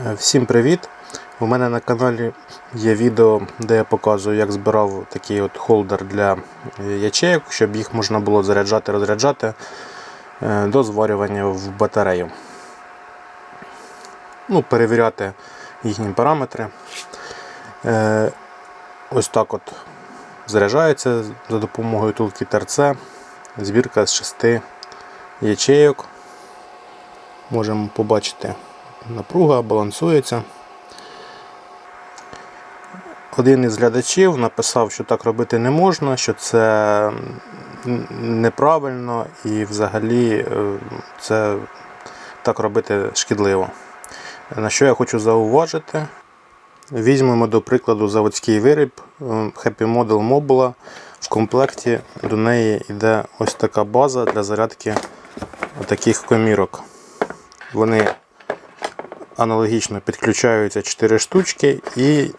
Е, Всім привіт! У мене на каналі є відео, де я показую, як збирав такий от холдер для е, ячеїк, щоб їх можна було заряджати, розряджати е, до зварювання в батарею. Ну, перевіряти їхні параметри. Ось так от заряджається за допомогою тулки ТРЦ. Збірка з 6 ячейок. Можемо побачити напруга балансується. Один із глядачів написав, що так робити не можна, що це неправильно і взагалі е, це так робити шкідливо. На що я хочу зауважити? Візьмемо до прикладу заводський виріб е, Happy Model Mobula. В комплекті до неї йде ось така база для зарядки таких комірок. Вони аналогічно підключаються 4 штучки, і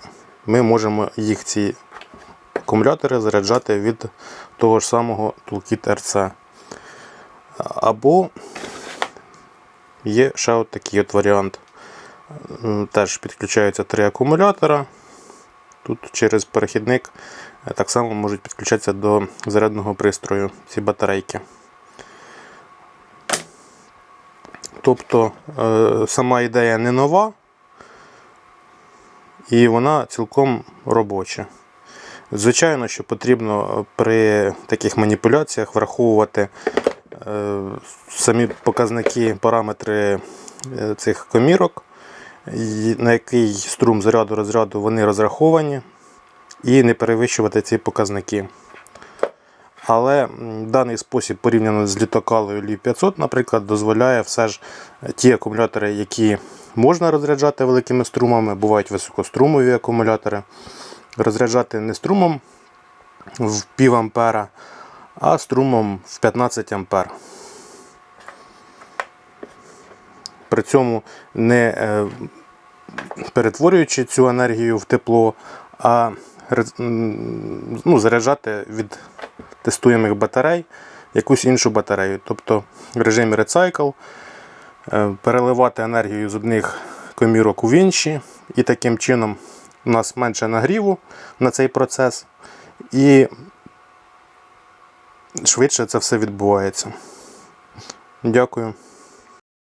ми можемо їх ці акумулятори заряджати від того ж самого Toolkit RC. Або є ще от такий от варіант. Теж підключаються три акумулятора. Тут через перехідник е, так само можуть підключатися до зарядного пристрою ці батарейки. Тобто е, сама ідея не нова, і вона цілком робоча. Звичайно, що потрібно при таких маніпуляціях враховувати е, самі показники, параметри е, цих комірок, на який струм заряду розряду вони розраховані, і не перевищувати ці показники. Але даний спосіб порівняно з літокалою Лі 500, наприклад, дозволяє все ж ті акумулятори, які можна розряджати великими струмами, бувають високострумові акумулятори, розряджати не струмом в пів ампера, а струмом в 15 ампер. При цьому не е, перетворюючи цю енергію в тепло, а ну, заряджати від тестуємих батарей якусь іншу батарею. Тобто в режимі Recycle е, переливати енергію з одних комірок в інші, і таким чином у нас менше нагріву на цей процес, і швидше це все відбувається. Дякую.